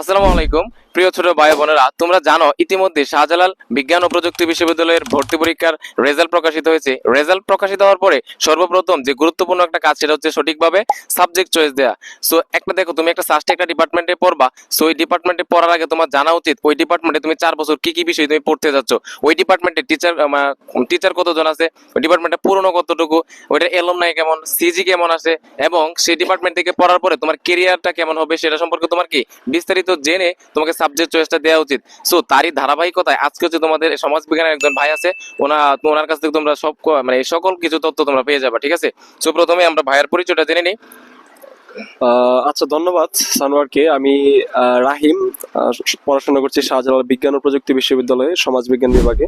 আসসালামু আলাইকুম। প্রিয় ছোট ভাই বোনেরা, তোমরা জানো, ইতিমধ্যে শাহজালাল বিজ্ঞান ও প্রযুক্তি বিশ্ববিদ্যালয়ের ভর্তি পরীক্ষার রেজাল্ট প্রকাশিত হয়েছে। রেজাল্ট প্রকাশিত হওয়ার পরে সর্বপ্রথম যে গুরুত্বপূর্ণ একটা কাজ সেটা হচ্ছে সঠিকভাবে সাবজেক্ট চয়েস দেওয়া সো একটা দেখো, তুমি একটা সাস্টে একটা ডিপার্টমেন্টে পড়বা। সো ওই ডিপার্টমেন্টে পড়ার আগে তোমার জানা উচিত, ওই ডিপার্টমেন্টে তুমি চার বছর কি কি বিষয় তুমি পড়তে যাচ্ছ। ওই ডিপার্টমেন্টে টিচার টিচার কতজন আছে? ওই ডিপার্টমেন্টে পুরনো কতটুকু? ওইটার এলম নাই কেমন? সিজি কেমন আছে? এবং সেই ডিপার্টমেন্ট থেকে পড়ার পরে তোমার কেরিয়ারটা কেমন হবে? সেটা সম্পর্কে তোমার কি বিস্তারিত জেনে তোমাকে সাবজেক্ট চয়েসটা দেওয়া উচিত। সো তারই ধারাবাহিকতায় আজকে হচ্ছে তোমাদের সমাজ বিজ্ঞানের একজন ভাই আছে, ওনা, ওনার কাছ থেকে তোমরা সব মানে সকল কিছু তথ্য তোমরা পেয়ে যাবে, ঠিক আছে? সো প্রথমে আমরা ভাইয়ের পরিচয়টা জেনে নিই। আচ্ছা ধন্যবাদ, সানোয়ারকে। আমি রাহিম পড়াশোনা করছি শাহজালাল বিজ্ঞান ও প্রযুক্তি বিশ্ববিদ্যালয়ে সমাজবিজ্ঞান বিভাগে।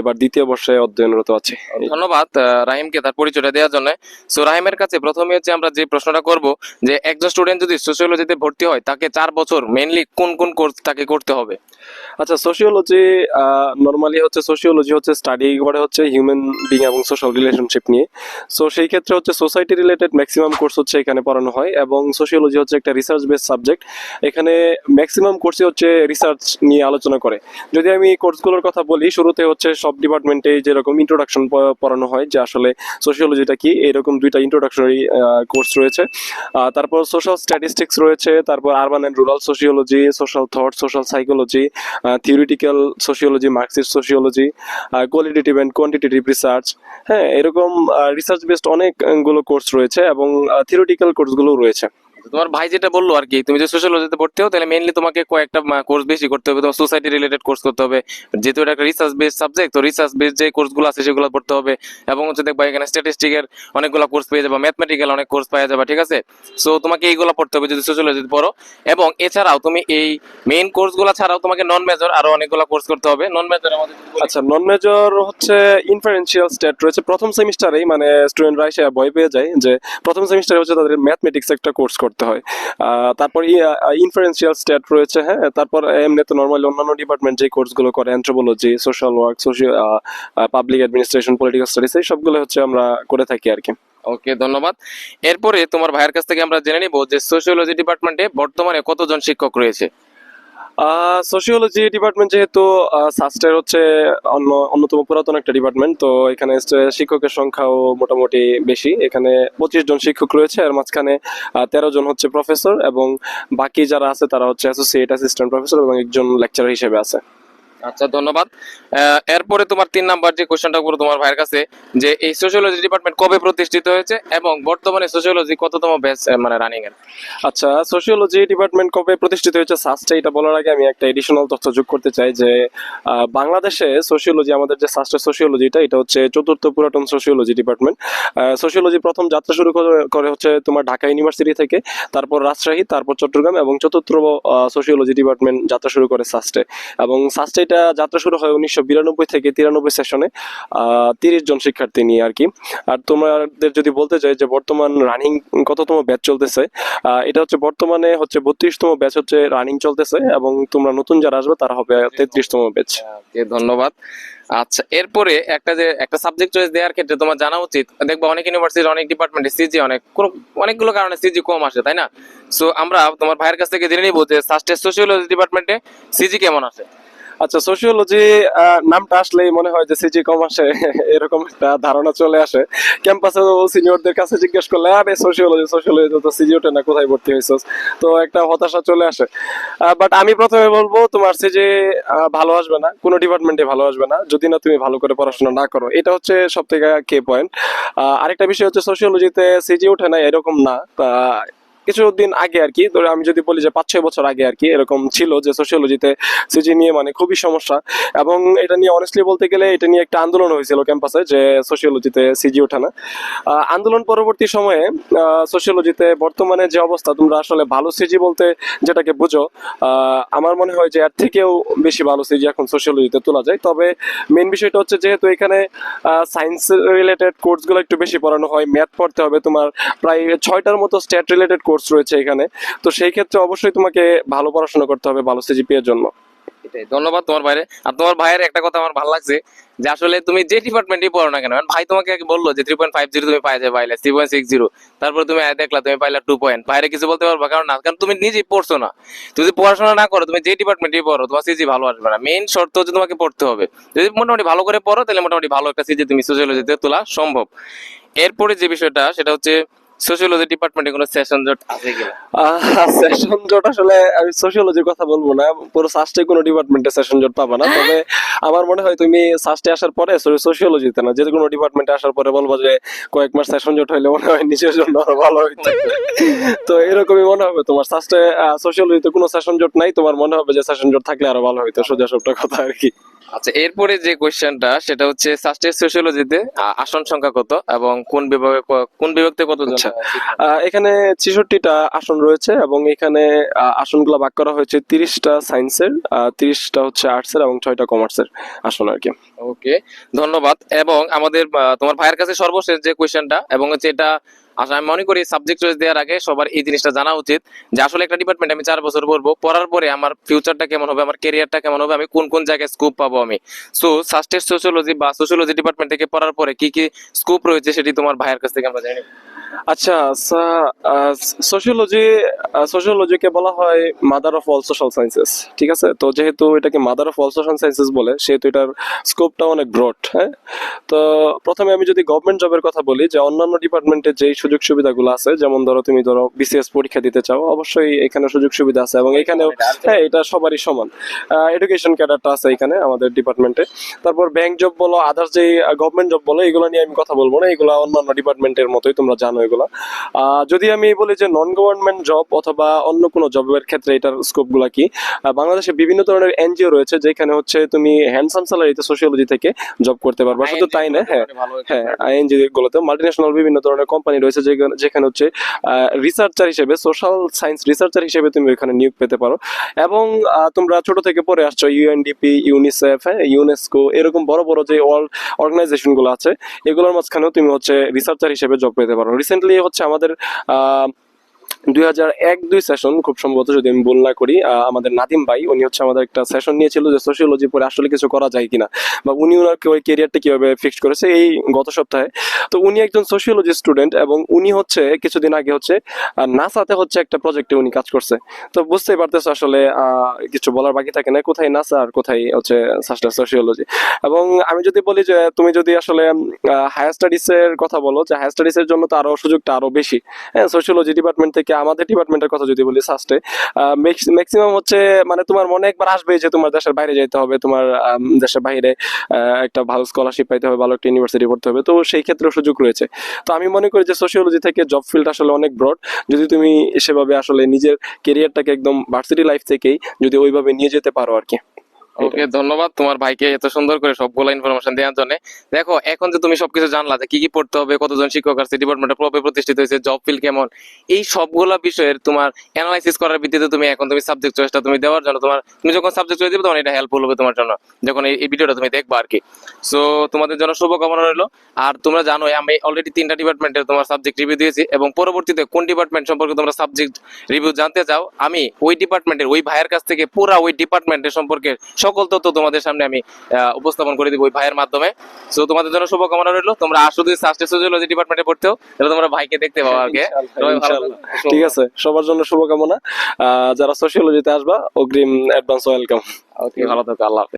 এবার দ্বিতীয় বর্ষে অধ্যয়নরত আছি। ধন্যবাদ রাহিমকে তার পরিচয়টা দেওয়ার জন্য। সো রাহিমের কাছে প্রথমে হচ্ছে আমরা যে প্রশ্নটা করব যে একজন স্টুডেন্ট যদি সোশিওলজিতে ভর্তি হয় তাকে চার বছর মেনলি কোন কোন কোর্স তাকে করতে হবে? আচ্ছা সোশিওলজি নর্মালি হচ্ছে সোশিওলজি হচ্ছে স্টাডি করে হচ্ছে হিউম্যান বিং এবং সোশ্যাল রিলেশনশিপ নিয়ে। সো সেই ক্ষেত্রে হচ্ছে সোসাইটি রিলেটেড ম্যাক্সিমাম কোর্স হচ্ছে এখানে পড়ানো হয় এবং সোশিওলজি হচ্ছে একটা রিসার্চ বেস সাবজেক্ট এখানে ম্যাক্সিমাম কোর্সই হচ্ছে রিসার্চ নিয়ে আলোচনা করে। যদি আমি কোর্সগুলোর কথা বলি শুরুতে হচ্ছে সব ডিপার্টমেন্টে যেরকম ইন্ট্রোডাকশন পড়ানো হয় যে আসলে সোশিওলজিটা কি, এরকম দুইটা ইন্ট্রোডাকশনারি কোর্স রয়েছে। তারপর সোশ্যাল স্ট্যাটিস্টিক্স রয়েছে, তারপর urban and rural sociology social thought social psychology theoretical sociology Marxist sociology qualitative and quantitative research হ্যাঁ এরকম রিসার্চ বেসড অনেকগুলো কোর্স রয়েছে এবং থিওরিটিক্যাল কোর্সগুলোও রয়েছে। তোমার ভাই যেটা বলল আর কি, তুমি যে সোশ্যালজিতে ভর্তি হও, তাহলে মেইনলি তোমাকে কয়েকটা কোর্স বেশি করতে হবে, তোমার সোসাইটি রিলেটেড কোর্স করতে হবে, যেহেতু এটা একটা রিসার্চ বেস সাবজেক্ট তো রিসার্চ বেস যে কোর্সগুলো আছে সেগুলো পড়তে হবে, এবং হচ্ছে দেখবা এখানে স্ট্যাটিস্টিকের অনেকগুলো কোর্স পেয়ে যাবে ম্যাথমেটিক্যাল অনেক কোর্স পেয়ে যাবে, ঠিক আছে? সো তোমাকে এইগুলো পড়তে হবে যদি সোশ্যালজিতে পড়ো, এবং এছাড়াও তুমি এই মেইন কোর্সগুলো ছাড়াও তোমাকে নন মেজর আরও অনেকগুলো কোর্স করতে হবে নন মধ্যে যদি আচ্ছা নন মেজর হচ্ছে ইনফারেন্সিয়াল স্টেট রয়েছে, প্রথম সেমিস্টারেই মানে স্টুডেন্টরা এসে ভয় পেয়ে যায় যে প্রথম সেমিস্টারে হচ্ছে তাদের ম্যাথমেটিক্স একটা কোর্স করতে হয়। আহ, তারপর ইনফারেন্সিয়াল স্টেট রয়েছে হ্যাঁ? তারপর এমনি তো নর্মালি অন্যান্য ডিপার্টমেন্ট যে কোর্সগুলো করে anthropology social work social public administration political studies এই সবগুলো হচ্ছে আমরা করে থাকি আর কি। ওকে ধন্যবাদ। এরপরে তোমার ভাইয়ের কাছ থেকে আমরা জেনে নিব যে সোশিওলজি ডিপার্টমেন্টে বর্তমানে কতজন শিক্ষক রয়েছে। সোশিওলজি ডিপার্টমেন্ট যেহেতু সাস্টের হচ্ছে অন্য, অন্যতম পুরাতন একটা ডিপার্টমেন্ট তো এখানে শিক্ষকের সংখ্যাও মোটামুটি বেশি। এখানে পঁচিশ জন শিক্ষক রয়েছে, আর মাঝখানে তেরো জন হচ্ছে প্রফেসর এবং বাকি যারা আছে তারা হচ্ছে অ্যাসোসিয়েট অ্যাসিস্ট্যান্ট প্রফেসর এবং একজন লেকচারার হিসেবে আছে। আচ্ছা ধন্যবাদ। এরপরে তোমার তিন নাম্বার যে কোশ্চেনটা করব তোমার ভাইয়ের কাছে, যে এই সোশিওলজি ডিপার্টমেন্ট কবে প্রতিষ্ঠিত হয়েছে এবং বর্তমানে সোশিওলজি কততম ব্যাচ মানে রানিং এর? আচ্ছা সোশিওলজি ডিপার্টমেন্ট কবে প্রতিষ্ঠিত হয়েছে? সাস্টে এটা বলার আগে আমি একটা এডিশনাল তথ্য যোগ করতে চাই যে বাংলাদেশে সোশিওলজি আমাদের যে সাস্টের সোশিওলজিটা এটা হচ্ছে চতুর্থ পুরাতন সোশিওলজি ডিপার্টমেন্ট সোশিওলজি প্রথম যাত্রা শুরু করে- করে হচ্ছে তোমার ঢাকা ইউনিভার্সিটি থেকে, তারপর রাজশাহী, তারপর চট্টগ্রাম এবং চতুর্থ সোশিওলজি ডিপার্টমেন্ট যাত্রা শুরু করে সাস্টে এবং সাস্টে এটা যাত্রা শুরু হয় উনিশশো বিরানব্বই থেকে তিরানব্বই সেশনে তিরিশ জন শিক্ষার্থী নিয়ে আর কি। আর তোমাদের যদি বলতে চাই যে বর্তমান রানিং কততম ব্যাচ চলতেছে এটা হচ্ছে বর্তমানে হচ্ছে বত্রিশতম ব্যাচ হচ্ছে রানিং চলতেছে এবং তোমরা নতুন যারা আসবে তারা হবে তেত্রিশতম ব্যাচ। ধন্যবাদ। আচ্ছা এরপরে একটা যে, একটা সাবজেক্ট চয়েস দেওয়ার ক্ষেত্রে তোমার জানা উচিত, দেখবা অনেক ইউনিভার্সিটির অনেক ডিপার্টমেন্টে সিজি অনেক অনেকগুলো কারণে সিজি কম আসে, তাই না? সো আমরা তোমার ভাইয়ের কাছ থেকে জেনে নিব যে সাস্টের সোশিওলজি ডিপার্টমেন্টে সিজি কেমন আসে। আচ্ছা সোশিওলজি নামটা আসলেই মনে হয় যে সিজি কম আসে, এরকম একটা ধারণা চলে আসে। ক্যাম্পাসে সিনিয়রদের কাছে জিজ্ঞেস করলে, আরে সোশিওলজি সোশিওলজি তো সিজি ওঠে না, কোথায় ভর্তি হয়েছিস? তো একটা হতাশা চলে আসে। বাট আমি প্রথমে বলব, তোমার সিজি ভালো আসবে না, কোনো ডিপার্টমেন্টে ভালো আসবে না, যদি না তুমি ভালো করে পড়াশোনা না করো। এটা হচ্ছে সব থেকে কে পয়েন্ট আরেকটা বিষয় হচ্ছে সোশিওলজিতে সিজি ওঠে না, এরকম না। কিছুদিন আগে আর কি, ধরো আমি যদি বলি যে পাঁচ, ছয় বছর আগে আর কি, এরকম ছিল যে সোশিওলজিতে সিজি নিয়ে মানে খুবই সমস্যা। এবং এটা নিয়ে অনেস্টলি বলতে গেলে এটা নিয়ে একটা আন্দোলন হয়েছিল ক্যাম্পাসে যে সোশিওলজিতে সিজি ওঠে না আন্দোলন পরবর্তী সময়ে সোশিওলজিতে বর্তমানে যে অবস্থা, তোমরা আসলে ভালো সিজি বলতে যেটাকে বুঝো আমার মনে হয় যে এর থেকেও বেশি ভালো সিজি এখন সোশিওলজিতে তোলা যায়। তবে মেন বিষয়টা হচ্ছে যেহেতু এখানে সায়েন্স রিলেটেড কোর্সগুলো একটু বেশি পড়ানো হয় ম্যাথ পড়তে হবে, তোমার প্রায় ছয়টার মতো স্ট্যাট রিলেটেড কোর্স রয়েছে এখানে। তো সেই ক্ষেত্রে অবশ্যই তোমাকে ভালো পড়াশোনা করতে হবে, ভালো সিজিপি এর জন্য ধন্যবাদ তোমার ভাইরে। আর তোমার ভাইয়ের একটা কথা আমার ভালো লাগছে, যে আসলে তুমি যে ডিপার্টমেন্টই পড়ো না কেন ভাই তোমাকে বলল যে থ্রি পয়েন্ট ফাইভ জিরো তুমি পাই যাবে পাইলে থ্রি পয়েন্ট সিক্স জিরো তারপরে তুমি দেখলা, তুমি পাইলা টু পয়েন্ট বাইরে কিছু বলতে পারবা? কারণ না, কারণ তুমি নিজেই পড়ছো না। তুমি যদি পড়াশোনা না করো, তুমি যে ডিপার্টমেন্টই পড়ো, তোমার সিজি ভালো আসবে না। মেইন শর্ত হচ্ছে তোমাকে পড়তে হবে। যদি মোটামুটি ভালো করে পড়ো, তাহলে মোটামুটি ভালো একটা সিজি তুমি সোশিয়োলজিতে তোলা সম্ভব। এরপরে যে বিষয়টা, সেটা হচ্ছে সোশিয়োলজি ডিপার্টমেন্টে কোনো সেশন জট আছে কিনা? সেশন জট আসলে আমি সোশিওলজির কথা বলব না পুরো সাস্টে কোনো ডিপার্টমেন্টে সেশন জট পাবা না। তবে আমার মনে হয় তুমি সাস্টে আসার পরে সোশিওলজিতে না যে কোনো ডিপার্টমেন্টে আসার পরে বলব যে কয়েক মাস সেশন জট হইলে মনে হয় নিজের জন্য আরও ভালো হইতো। তো এরকমই মনে হবে তোমার। সাস্টে সোশিওলজিতে কোনো সেশন জট নাই তোমার মনে হবে যে সেশন জট থাকলে আরও ভালো হইতো সোজা সবটা কথা আর কি। আচ্ছা এরপরে যে কোশ্চেনটা সেটা হচ্ছে সাস্টের সোশিয়োলজিতে আসন সংখ্যা কত এবং কোন বিভাগে কোন বিভাগতে কতজন? আচ্ছা। এখানে ছেষট্টিটা আসন রয়েছে এবং এখানে আসনগুলো ভাগ করা হয়েছে তিরিশটা সায়েন্সের তিরিশটা হচ্ছে আর্টসের এবং ছয়টা কমার্সের আসন আর কি। ওকে, ধন্যবাদ। এবং আমাদের তোমার ভাইয়ের কাছে সর্বশেষ যে কোশ্চেনটা এবং হচ্ছে এটা আসলে আমি মনে করি সাবজেক্ট চয়েস দেওয়ার আগে সবার এই জিনিসটা জানা উচিত যে আসলে একটা ডিপার্টমেন্ট আমি চার বছর পড়ব, পড়ার পরে আমার ফিউচারটা কেমন হবে, আমার কেরিয়ারটা কেমন হবে, আমি কোন কোন জায়গায় স্কোপ পাবো আমি? সো সাস্টের সোশিয়োলজি বা সোশিয়োলজি ডিপার্টমেন্ট থেকে পড়ার পরে কি কি স্কোপ রয়েছে সেটি তোমার ভাইয়ের কাছ থেকে আমরা জানি। আচ্ছা সোশিওলজি সোশিওলজিকে বলা হয় mother of all social sciences ঠিক আছে? তো যেহেতু এটাকে mother of all social sciences বলে, সেহেতু এটার স্কোপটা অনেক ব্রড হ্যাঁ? তো প্রথমে আমি যদি গভর্নমেন্ট জবের কথা বলি, যে অন্যান্য ডিপার্টমেন্টে যেই সুযোগ সুবিধাগুলো আছে, যেমন ধরো তুমি ধরো বিসিএস পরীক্ষা দিতে চাও, অবশ্যই এখানে সুযোগ সুবিধা আছে এবং এখানেও হ্যাঁ এটা সবারই সমান। এডুকেশন ক্যাডারটা আছে এখানে আমাদের ডিপার্টমেন্টে তারপর ব্যাংক জব বলো আদার্স যে গভর্নমেন্ট জব বলো, এগুলো নিয়ে আমি কথা বলব না, এগুলো অন্যান্য ডিপার্টমেন্টের মতোই তোমরা জানো এগুলো যদি আমি বলি যে নন গভর্নমেন্ট জব অথবা অন্য কোনো জবের ক্ষেত্রে এটার স্কোপগুলা কি বাংলাদেশে বিভিন্ন ধরনের এনজিও রয়েছে যেখানে হচ্ছে তুমি হ্যান্ডসাম স্যালারিতে সোশিয়োলজি থেকে জব করতে পারবা। শুধু তাই না হ্যাঁ হ্যাঁ আইএনজি গুলোতে। মাল্টিন্যাশনাল বিভিন্ন ধরনের কোম্পানি রয়েছে যেখানে- হচ্ছে রিসার্চার হিসেবে সোশ্যাল সায়েন্স রিসার্চার হিসেবে তুমি ওখানে নিয়োগ পেতে পারো। এবং তোমরা ছোট থেকে পড়ে আসছো ইউএনডিপি ইউনিসেফ হ্যাঁ ইউনেস্কো এরকম বড় বড় যে ওয়ার্ল্ড অর্গানাইজেশনগুলো আছে এগুলোর মাঝখানেও তুমি হচ্ছে রিসার্চার হিসেবে জব পেতে পারো। রিসেন্টলি হচ্ছে আমাদের দুই হাজার এক, দুই সেশন খুব সম্ভবত যদি আমি ভুল না করি আমাদের নাদিম ভাই, উনি হচ্ছে আমাদের একটা সেশন নিয়েছিল যে পরে আসলে কিছু করা যায় কিনা, বা উনি ওনার ওই ক্যারিয়ারটা কীভাবে করেছে এই গত সপ্তাহে। তো উনি একজন স্টুডেন্ট এবং উনি হচ্ছে কিছুদিন আগে হচ্ছে নাসাতে হচ্ছে একটা প্রজেক্টে উনি কাজ করছে। তো বুঝতেই পারতেছো আসলে কিছু বলার বাকি থাকে না, কোথায় নাসা আর কোথায় হচ্ছে এবং আমি যদি বলি যে, তুমি যদি আসলে হায়ার স্টাডিজ এর কথা বলো, যে হায়ার স্টাডিজ এর জন্য তো আরও সুযোগটা আরও বেশি। হ্যাঁ সোশিওলজি ডিপার্টমেন্ট থেকে আমাদের ডিপার্টমেন্টের কথা যদি বলি সাস্টে ম্যাক্সিমাম হচ্ছে মানে তোমার মনে একবার আসবে যে তোমার দেশের বাইরে যেতে হবে, তোমার দেশের বাইরে একটা ভালো স্কলারশিপ পাইতে হবে, ভালো একটা ইউনিভার্সিটি পড়তে হবে। তো সেই ক্ষেত্রে সুযোগ রয়েছে। তো আমি মনে করি যে সোশিওলজি থেকে জব ফিল্ড আসলে অনেক ব্রড যদি তুমি সেভাবে আসলে নিজের কেরিয়ারটাকে একদম ভার্সিটি লাইফ থেকেই যদি ওইভাবে নিয়ে যেতে পারো আর কি। ওকে ধন্যবাদ। তোমার ভাইকে এত সুন্দর করে সবগুলো ইনফরমেশন দেওয়ার জন্য। দেখো এখন যে তুমি সবকিছু জানলা যে কি কি পড়তে হবে কতজন শিক্ষক আছে ডিপার্টমেন্টে প্রবে প্রতিষ্ঠিত হয়েছে জব ফিল কেমন এই সবগুলা বিষয়ের তোমার অ্যানালাইসিস করার ভিত্তিতে তুমি এখন তুমি সাবজেক্ট চয়েসটা তুমি দেওয়ার জন্য তোমার তুমি যখন সাবজেক্ট চয়েস দিবে তখন এটা হেল্পফুল হবে তোমার জন্য যখন এই এই ভিডিওটা তুমি দেখবা আর কি সো তোমাদের জন্য শুভকামনা রইল। আর তোমরা জানো আমি অলরেডি তিনটা ডিপার্টমেন্টের তোমার সাবজেক্ট রিভিউ দিয়েছি এবং পরবর্তীতে কোন ডিপার্টমেন্ট সম্পর্কে তোমরা সাবজেক্ট রিভিউ জানতে চাও আমি ওই ডিপার্টমেন্টের ওই ভাইয়ের কাছ থেকে পুরা ওই ডিপার্টমেন্টের সম্পর্কে সকল তথ্য তোমাদের সামনে আমি আহ, উপস্থাপন করে দিব ওই ভাইয়ের মাধ্যমে সো তোমাদের জন্য শুভকামনা রইল তোমরা আসো যদি সাস্টে সোজিওলজি ডিপার্টমেন্টে পড়তেও তাহলে তোমরা ভাইকে দেখতে পাবো। থাকো। ঠিক আছে সবার জন্য শুভকামনা আহ, যারা সোশিওলজিতে আসবা অগ্রিম অ্যাডভান্স ওয়েলকাম ওকে ভালো থাকো আল্লাহ হাফেজ।